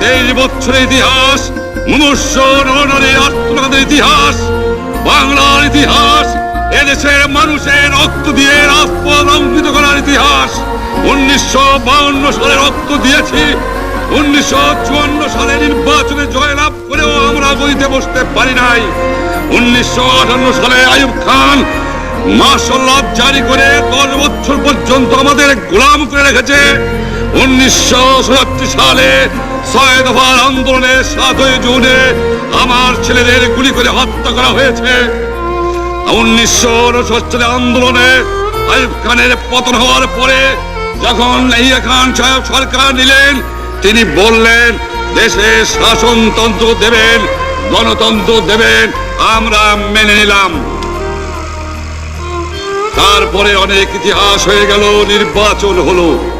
তেইশ বছরের ইতিহাস মনুষ্য নরনারীর আত্মনাদের ইতিহাস, বাংলার ইতিহাস, এদেশের মানুষের রক্ত দিয়ে রাজপথ অঙ্কিত করার ইতিহাস। উনিশশো বাউন্ন সালে রক্ত দিয়েছি, উনিশশো চুয়ান্ন সালে নির্বাচনে জয়লাভ করেও আমরা গদিতে বসতে পারি নাই। উনিশশো আটান্ন সালে আইয়ুব খান মার্শাল্লাহ জারি করে দশ বছর পর্যন্ত আমাদের গোলাম করে রেখেছে। উনিশশো সাতাত্তর সালে ছয় দফার আন্দোলনে সাতই জুনে আমার ছেলেদের গুলি করে হত্যা করা হয়েছে। উনিশশো সালে আন্দোলনে আইব খানের পতন হওয়ার পরে যখন লাহিয়া খান সাহেব সরকার নিলেন, তিনি বললেন, দেশে শাসনতন্ত্র দেবেন, গণতন্ত্র দেবেন, আমরা মেনে নিলাম। তারপরে অনেক ইতিহাস হয়ে গেল, নির্বাচন হলো।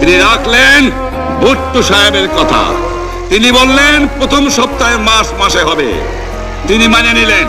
তিনি রাখলেন ভুট্টো সাহেবের কথা। তিনি বললেন, প্রথম সপ্তাহে মাস মাসে হবে। তিনি মানে নিলেন।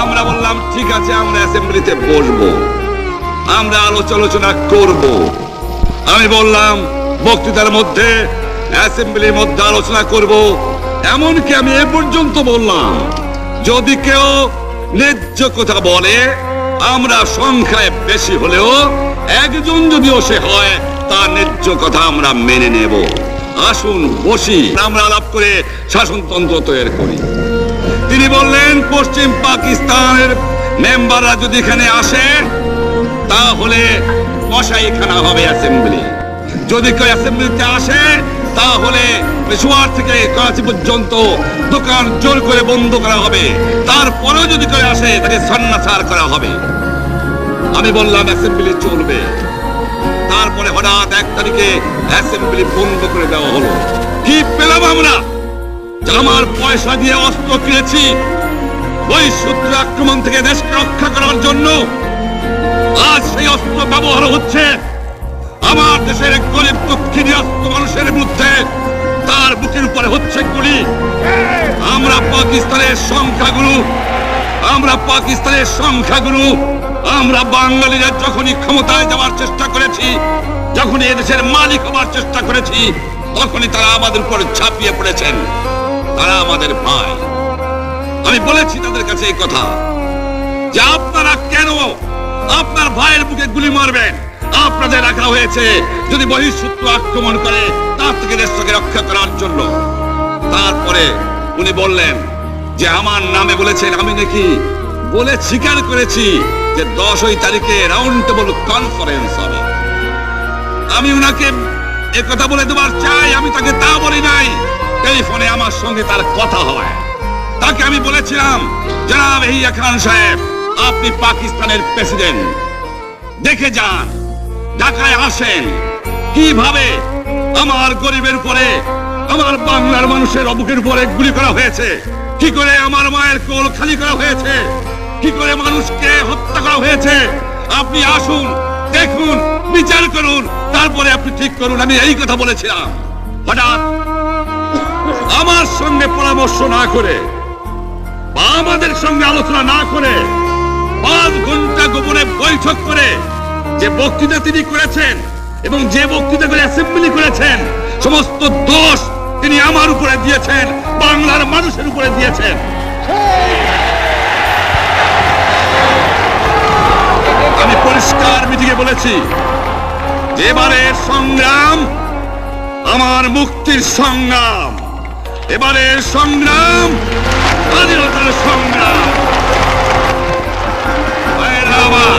আমরা বললাম, ঠিক আছে, আমরা অ্যাসেম্বলিতে বসবো। আমরা আলোচনা করব। আমি বললাম, বক্তৃতার মধ্যে অ্যাসেম্বলির মধ্যে আলোচনা করব। এমনকি আমি এ পর্যন্ত বললাম, যদি কেউ ন্যায্য কথা বলে আমরা সংখ্যায় বেশি হলেও একজন যদিও সে হয়, তার ন্যায্য কথা আমরা মেনে নেব। আসুন বসি, আমরা আলাপ করে শাসনতন্ত্র তৈরি করি। তিনি বললেন, পশ্চিম পাকিস্তানের মেম্বাররা যদি এখানে আসে, তাহলে কসাইখানা হবে অ্যাসেম্বলি। যদি কেউ অ্যাসেম্বলিতে আসে তাহলে পেশোয়ার থেকে করাচি পর্যন্ত দোকান জোর করে বন্ধ করা হবে। তারপরেও যদি কেউ আসে, তাকে সন্ন্যাসার করা হবে। আমি বললাম অ্যাসেম্বলি চলবে। তারপরে হঠাৎ এক তারিখে অ্যাসেম্বলি বন্ধ করে দেওয়া হলো। কি পেলাম আমরা? আমার পয়সা দিয়ে অস্ত্র কিনেছি। ওই শত্রু আক্রমণ থেকে দেশকে রক্ষা করার জন্য আজ সেই অস্ত্র ব্যবহার হচ্ছে। আমার দেশের গরিব দুঃখিনী অস্ত্র মানুষের বিরুদ্ধে তার বুকের উপরে হচ্ছে গুলি। আমরা পাকিস্তানের সংখ্যাগুরু, আমরা পাকিস্তানের সংখ্যাগুরু, আমরা বাঙালিরা যখনই ক্ষমতায় যাওয়ার চেষ্টা করেছি, যখনই এদেশের মালিক হওয়ার চেষ্টা করেছি, তখনই তারা আমাদের উপর ঝাঁপিয়ে পড়েছেন। তারা আমাদের ভাই। আমি বলেছি তাদের কাছে এই কথা যে আপনারা কেন আপনার ভাইয়ের বুকে গুলি মারবেন? আপনাদের রাখা হয়েছে। যদি বহিঃশত্রু আক্রমণ করে, তার থেকে দেশটাকে রক্ষা করার জন্য। তারপরে উনি বললেন যে, আমার নামে বলেছেন, আমি নাকি বলে স্বীকার করেছি যে, দশই তারিখে রাউন্ড টেবল কনফারেন্স হবে। আমি উনাকে এ কথা বলে দেবার চাই, আমি তাকে তা বলি নাই। টেলিফোনে আমার সঙ্গে তার কথা হয়। তাকে আমি বলেছিলাম, জনাব হিয়া খান সাহেব, আপনি পাকিস্তানের প্রেসিডেন্ট দেখে যান ঢাকায় আসেন। কীভাবে আমার গরিবের উপরে, আমার বাংলার মানুষের অবুকের উপরে গুলি করা হয়েছে? কি করে আমার মায়ের কোল খালি করা হয়েছে? কি করে মানুষকে হত্যা করা হয়েছে? আপনি আসুন, দেখুন, বিচার করুন, তারপরে আপনি ঠিক করুন, আমি এই কথা বলেছিলাম। হঠাৎ আমার সঙ্গে পরামর্শ না করে আমাদের সঙ্গে আলোচনা না করে পাঁচ ঘণ্টা গোপনে বৈঠক করে যে বক্তৃতা তিনি করেছেন এবং যে বক্তৃতা করে অ্যাসেম্বলি করেছেন, সমস্ত দোষ তিনি আমার উপরে দিয়েছেন, বাংলার মানুষের উপরে দিয়েছেন। আমি পরিষ্কার মিটিংয়ে বলেছি এবারের সংগ্রাম আমার মুক্তির সংগ্রাম। এবারের সংগ্রাম, স্বাধীনতার সংগ্রাম। আমার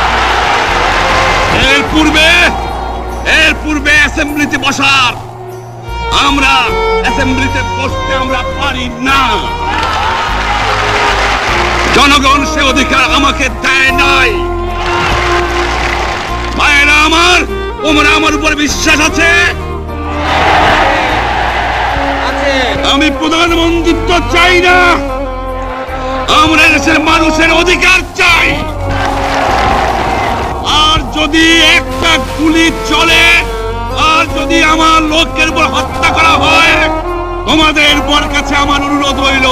এর পূর্বে এর পূর্বে অ্যাসেম্বলিতে বসার। আমরা অ্যাসেম্বলিতে বসতে আমরা পারি না। জনগণ সে অধিকার আমাকে দেয় নাই। ভাইয়েরা আমার তোমরা আমার উপর বিশ্বাস আছে। আমি প্রধানমন্ত্রিত্ব চাই না। আমরা দেশের মানুষের অধিকার চাই। যদি একটা গুলি চলে, আর যদি আমার লোকের উপর হত্যা করা হয়, তোমাদের বর কাছে আমার অনুরোধ রইল,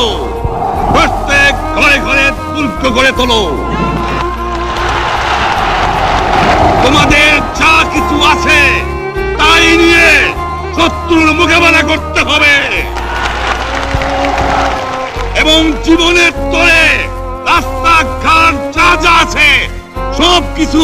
প্রত্যেক ঘরে ঘরে দুর্গ করে তোলো। তোমাদের যা কিছু আছে, তাই নিয়ে শত্রুর মোকাবেলা করতে হবে। এবং জীবনের তোরে রাস্তাঘাট যা যা আছে সব কিছু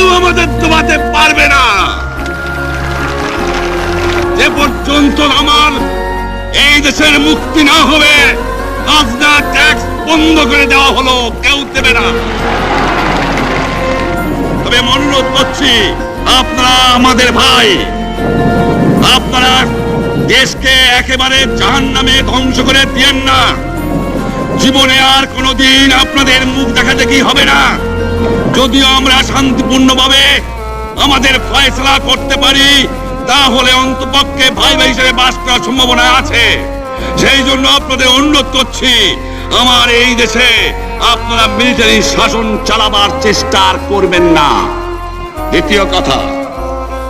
কেউ আমাদের দবাতে পারবে না। যে পর্যন্ত আমার এই দেশের মুক্তি না হবে, খাজনা ট্যাক্স বন্ধ করে দেওয়া হলো, কেউ দেবে না। তবে অনুরোধ করছি, আপনারা আমাদের ভাই, আপনারা দেশকে একেবারে জাহান নামে ধ্বংস করে দিয়েন না। জীবনে আর কোনোদিন আপনাদের মুখ দেখা দেখি হবে না। যদিও আমরা শান্তিপূর্ণভাবে আমাদের ফয়সলা করতে পারি, তাহলে অন্তপক্ষে ভাই ভাই হিসেবে বাস করার সম্ভাবনা আছে। সেই জন্য আপনাদের অনুরোধ করছি, আমার এই দেশে আপনারা মিলিটারি শাসন চালাবার চেষ্টা করবেন না। দ্বিতীয় কথা,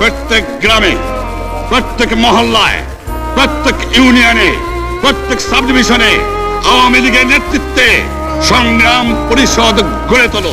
প্রত্যেক গ্রামে, প্রত্যেক মহল্লায়, প্রত্যেক ইউনিয়নে, প্রত্যেক সাব ডিভিশনে আওয়ামী লীগের নেতৃত্বে সংগ্রাম পরিষদ গড়ে তোলো।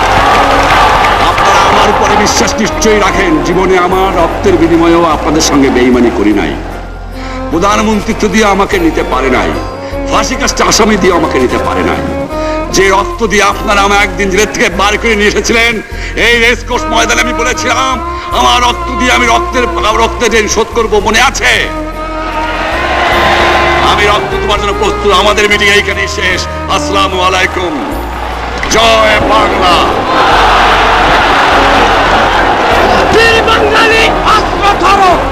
বিশ্বাস নিশ্চয়ই রাখেন, জীবনে আমার রক্তের বিনিময়েও আপনাদের সঙ্গে বেইমানি করি নাই। প্রধানমন্ত্রিত্ব দিয়ে আমাকে নিতে পারে নাই, ফাঁসি কাজটা আসামি দিয়ে আমাকে নিতে পারে নাই। যে রক্ত দিয়ে আপনারা আমার একদিন জেলের থেকে বার করে নিয়ে এসেছিলেন, এই রেসকোর্স ময়দানে আমি বলেছিলাম, আমার রক্ত দিয়ে আমি রক্তের রক্তের ঋণ শোধ করব মনে আছে? আমি রক্ত তোমার জন্য প্রস্তুত, আমাদের মিটিং এইখানেই শেষ। আসসালামু আলাইকুম। জয় বাংলা। Bravo!